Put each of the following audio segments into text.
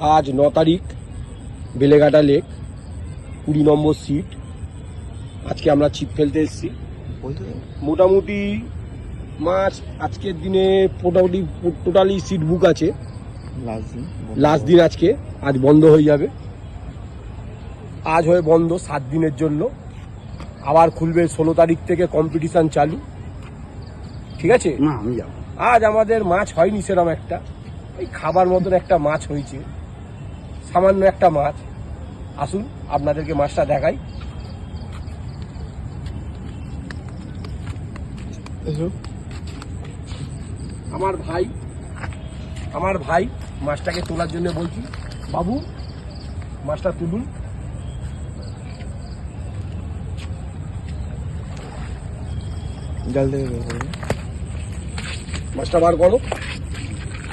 আজ ন তারিখ বেলেঘাটা লেক কুড়ি নম্বর সিট। আজকে আমরা ছিপ ফেলতে এসেছি। মোটামুটি মাছ আজকের দিনে মোটামুটি টোটালি সিট বুক আছে। লাস্ট দিন আজকে আজ বন্ধ হয়ে যাবে। আজ হয়ে বন্ধ সাত দিনের জন্য। আবার খুলবে ষোলো তারিখ থেকে কম্পিটিশান চালু। ঠিক আছে? না আমি যাব। আজ আমাদের মাছ হয়নি সেরকম একটা। ওই খাবার মতন একটা মাছ হয়েছে। সামান্য একটা মাছ। আসুন আপনাদেরকে মাছটা দেখাই। আমার ভাই আমার ভাই মাছটাকে তোলার জন্য বলছি। বাবু মাছটা তুলুন। জল মাছটা বার করো।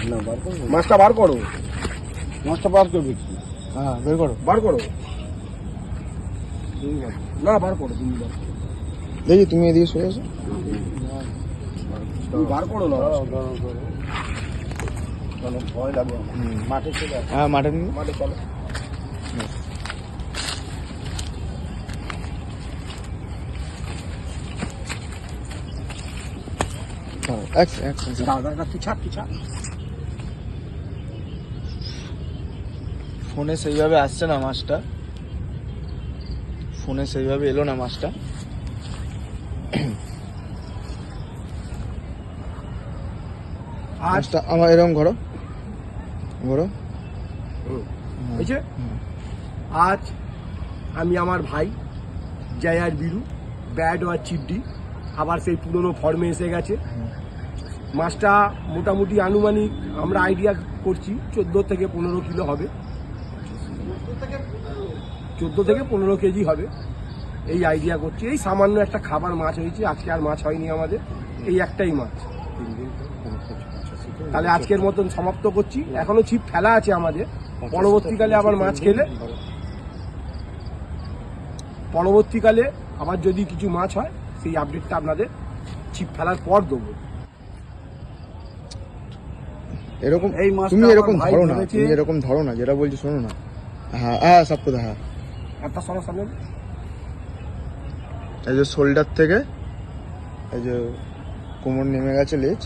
না বার করব। মাছটা বার করো। মাছটা বার করবে কি হ্যাঁ বের করো। বার করো? না বার করো তুমি বার দেখি তুমি এদিকে সরে আসো তুমি বার করো না? ভয় লাগবে মাঠে চলে হ্যাঁ মাঠে মাঠে চলো। দাদা দাদা ফোনে সেইভাবে আসছে না মাছটা। ফোনে সেইভাবে এলো না মাছটা। আজ মাছটা আমার এরকম ঘরো ঘরো। আজ আমি আমার ভাই জয়ার বিরু ব্যাড আর চিড্ডি আবার সেই পুরনো ফর্মে এসে গেছে। মাছটা মোটামুটি আনুমানিক আমরা আইডিয়া করছি চোদ্দ থেকে পনেরো কিলো হবে। চোদ্দ থেকে পনেরো কেজি হবে। এই আইডিয়া করছি। এই সামান্য একটা খাবার মাছ হয়েছে। আজকে আর মাছ হয়নি আমাদের। এই একটাই মাছ। তাহলে আজকের মতন সমাপ্ত করছি। এখনও ছিপ ফেলা আছে আমাদের। পরবর্তীকালে আবার মাছ খেলে। পরবর্তীকালে আবার যদি কিছু মাছ হয় সেই আপডেটটা আপনাদের ছিপ ফেলার পর দেবো। এরকম এই মাছ তুমি এরকম ধরো না। তুমি এরকম ধরো না। যেটা বলছি শোনো না। হ্যাঁ হ্যাঁ সব কথা হ্যাঁ। একটা সমস্যা সামনে। এই যে শোল্ডার থেকে এই যে কোমর নেমে গেছে লেজ।